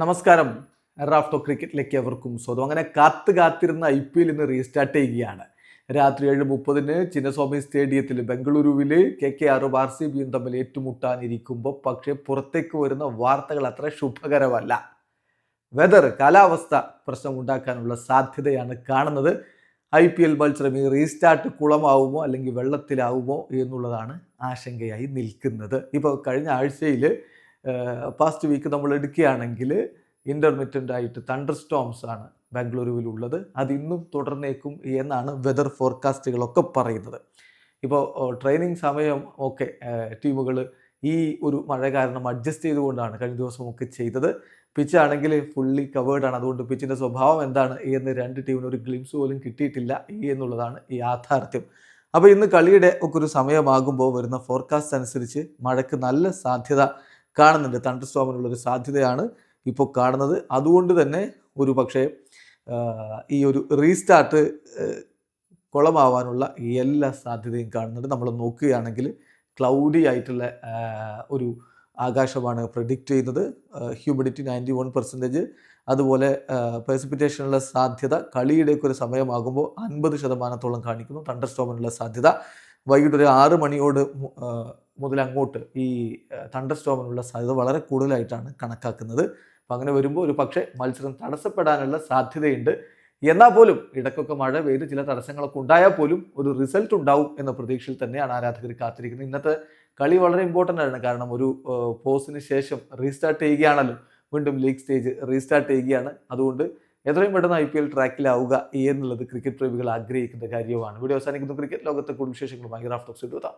നമസ്കാരം. റാഫ്റ്റോ ക്രിക്കറ്റിലേക്ക് അവർക്കും സ്വന്തം അങ്ങനെ കാത്ത് കാത്തിരുന്ന ഐ പി എൽ ഇന്ന് റീസ്റ്റാർട്ട് ചെയ്യുകയാണ്. രാത്രി ഏഴ് മുപ്പതിന് ചിന്നസ്വാമി സ്റ്റേഡിയത്തിൽ ബംഗളൂരുവിൽ കെ കെ ആറും ആർ സി ബിയും തമ്മിൽ ഏറ്റുമുട്ടാനിരിക്കുമ്പോൾ പക്ഷേ പുറത്തേക്ക് വരുന്ന വാർത്തകൾ അത്ര ശുഭകരമല്ല. വെതർ കാലാവസ്ഥ പ്രശ്നം ഉണ്ടാക്കാനുള്ള സാധ്യതയാണ് കാണുന്നത്. ഐ പി എൽ മത്സരം ഈ റീസ്റ്റാർട്ട് കുളമാവുമോ അല്ലെങ്കിൽ വെള്ളത്തിലാവുമോ എന്നുള്ളതാണ് ആശങ്കയായി നിൽക്കുന്നത്. ഇപ്പോൾ കഴിഞ്ഞ ആഴ്ചയിൽ പാസ്റ്റ് വീക്ക് നമ്മൾ എടുക്കുകയാണെങ്കിൽ ഇന്റർമീഡിയന്റ് ആയിട്ട് തണ്ടർ സ്റ്റോംസ് ആണ് ബാംഗ്ലൂരുവിലുള്ളത്. അത് ഇന്നും തുടർന്നേക്കും എന്നാണ് വെതർ ഫോർകാസ്റ്റുകളൊക്കെ പറയുന്നത്. ഇപ്പോൾ ട്രെയിനിങ് സമയം ഒക്കെ ടീമുകൾ ഈ ഒരു മഴ കാരണം അഡ്ജസ്റ്റ് ചെയ്തുകൊണ്ടാണ് കഴിഞ്ഞ ദിവസമൊക്കെ ചെയ്തത്. പിച്ചാണെങ്കിൽ ഫുള്ളി കവേർഡ് ആണ്. അതുകൊണ്ട് പിച്ചിന്റെ സ്വഭാവം എന്താണ് എന്ന് രണ്ട് ടീമിന് ഒരു ഗ്ലിംസ് പോലും കിട്ടിയിട്ടില്ല എന്നുള്ളതാണ് ഈ യാഥാർത്ഥ്യം. അപ്പോൾ ഇന്ന് കളിയുടെ ഒക്കെ ഒരു സമയമാകുമ്പോൾ വരുന്ന ഫോർകാസ്റ്റ് അനുസരിച്ച് മഴയ്ക്ക് നല്ല സാധ്യത കാണുന്നുണ്ട്. തണ്ടർ സ്റ്റോമിനുള്ളൊരു സാധ്യതയാണ് ഇപ്പോൾ കാണുന്നത്. അതുകൊണ്ട് തന്നെ ഒരു പക്ഷേ ഈ ഒരു റീസ്റ്റാർട്ട് കുളമാവാനുള്ള എല്ലാ സാധ്യതയും കാണുന്നുണ്ട്. നമ്മൾ നോക്കുകയാണെങ്കിൽ ക്ലൗഡി ആയിട്ടുള്ള ഒരു ആകാശമാണ് പ്രഡിക്റ്റ് ചെയ്യുന്നത്. Humidity ninety one percentage. അതുപോലെ പെർസിപ്പിറ്റേഷനുള്ള സാധ്യത കളിയുടെയൊക്കെ ഒരു സമയമാകുമ്പോൾ അൻപത് ശതമാനത്തോളം കാണിക്കുന്നു തണ്ടർ സ്റ്റോമിനുള്ള സാധ്യത. വൈകിട്ട് ഒരു ആറ് മണിയോട് മുതൽ അങ്ങോട്ട് ഈ തണ്ടർ സ്റ്റോമിനുള്ള സാധ്യത വളരെ കൂടുതലായിട്ടാണ് കണക്കാക്കുന്നത്. അപ്പം അങ്ങനെ വരുമ്പോൾ ഒരു പക്ഷേ മത്സരം തടസ്സപ്പെടാനുള്ള സാധ്യതയുണ്ട്. എന്നാൽ പോലും ഇടയ്ക്കൊക്കെ മഴ പെയ്ത് ചില തടസ്സങ്ങളൊക്കെ ഉണ്ടായാൽ പോലും ഒരു റിസൾട്ട് ഉണ്ടാവും എന്ന പ്രതീക്ഷയിൽ തന്നെയാണ് ആരാധകർ കാത്തിരിക്കുന്നത്. ഇന്നത്തെ കളി വളരെ ഇമ്പോർട്ടന്റ് ആണ്. കാരണം ഒരു പോസിന് ശേഷം റീസ്റ്റാർട്ട് ചെയ്യുകയാണല്ലോ. വീണ്ടും ലീഗ് സ്റ്റേജ് റീസ്റ്റാർട്ട് ചെയ്യുകയാണ്. അതുകൊണ്ട് എത്രയും പെട്ടെന്ന് ഐ പി എൽ ട്രാക്കിലാവുക എന്നുള്ളത് ക്രിക്കറ്റ് പ്രേമികൾ ആഗ്രഹിക്കുന്ന കാര്യമാണ് വീഡിയോ അവസാനിക്കുന്നു. ക്രിക്കറ്റ് ലോകത്തെ കൂടുതൽ വിശേഷങ്ങളുമായി റാഫ്റ്റോക്സ് എടുത്താം